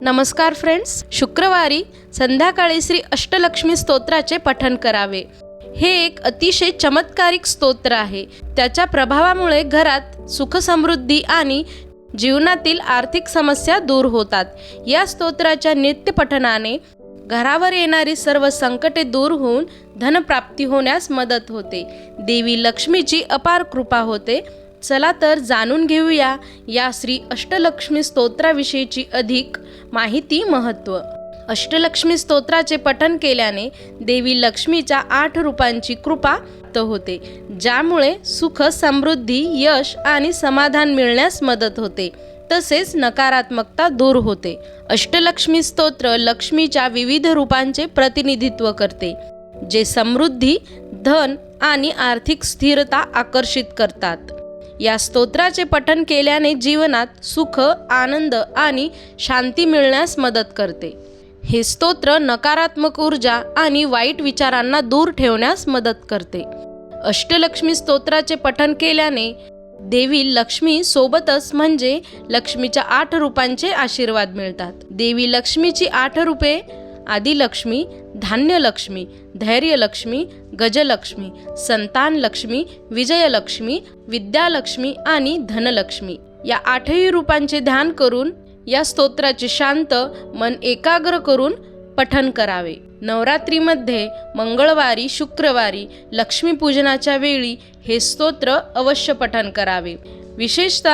नमस्कार फ्रेंड्स शुक्रवारी संध्याकाळी श्री अष्टलक्ष्मी स्तोत्राचे पठण करावे. हे एक अतिशय चमत्कारिक स्तोत्र आहे. त्याच्या प्रभावामुळे घरात सुखसमृद्धी आणि जीवनातील आर्थिक समस्या दूर होतात. या स्तोत्राच्या नित्यपठणाने घरावर येणारी सर्व संकटे दूर होऊन धनप्राप्ती होण्यास मदत होते. देवी लक्ष्मीची अपार कृपा होते. चला तर जाणून घेऊया या श्री अष्टलक्ष्मी स्तोत्राविषयीची अधिक माहिती महत्त्व अष्टलक्ष्मी स्तोत्राचे पठन केल्याने देवी लक्ष्मीच्या आठ रूपांची कृपा प्राप्त होते ज्यामुळे सुख समृद्धी यश आणि समाधान मिळण्यास मदत होते. तसेच नकारात्मकता दूर होते. अष्टलक्ष्मी स्तोत्र लक्ष्मीच्या विविध रूपांचे प्रतिनिधित्व करते जे समृद्धी धन आणि आर्थिक स्थिरता आकर्षित करतात. या स्तोत्राचे पठन केल्याने जीवनात सुख आनंद आणि शांती मिळण्यास मदत करते. हे स्तोत्र नकारात्मक ऊर्जा आणि वाईट विचारांना दूर ठेवण्यास मदत करते. अष्टलक्ष्मी स्तोत्राचे पठन केल्याने देवी लक्ष्मी सोबतच म्हणजे लक्ष्मीच्या आठ रूपांचे आशीर्वाद मिळतात. देवी लक्ष्मीची आठ रूपे आदिलक्ष्मी धान्यलक्ष्मी धैर्यलक्ष्मी गजलक्ष्मी संतानलक्ष्मी विजयलक्ष्मी विद्यालक्ष्मी आणि धनलक्ष्मी. या आठही रूपांचे ध्यान करून या स्तोत्राचे शांत मन एकाग्र करून पठन करावे. नवरात्रीमध्ये मंगळवारी शुक्रवारी लक्ष्मीपूजनाच्या वेळी हे स्तोत्र अवश्य पठन करावे. विशेषत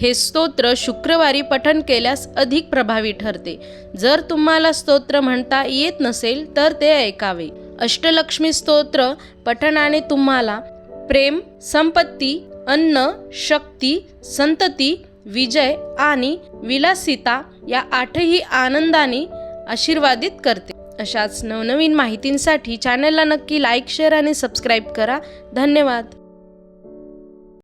हे स्तोत्र शुक्रवारी पठन केल्यास अधिक प्रभावी ठरते. जर तुम्हाला स्तोत्र म्हणता येत नसेल तर ते ऐकावे. अष्टलक्ष्मी स्तोत्र पठनाने तुम्हाला प्रेम संपत्ती अन्न शक्ती संतती विजय आणि विलासिता या आठही आनंदाने आशीर्वादित करते. अशाच नवनवीन माहितींसाठी चॅनलला नक्की लाईक शेअर आणि सबस्क्राईब करा. धन्यवाद.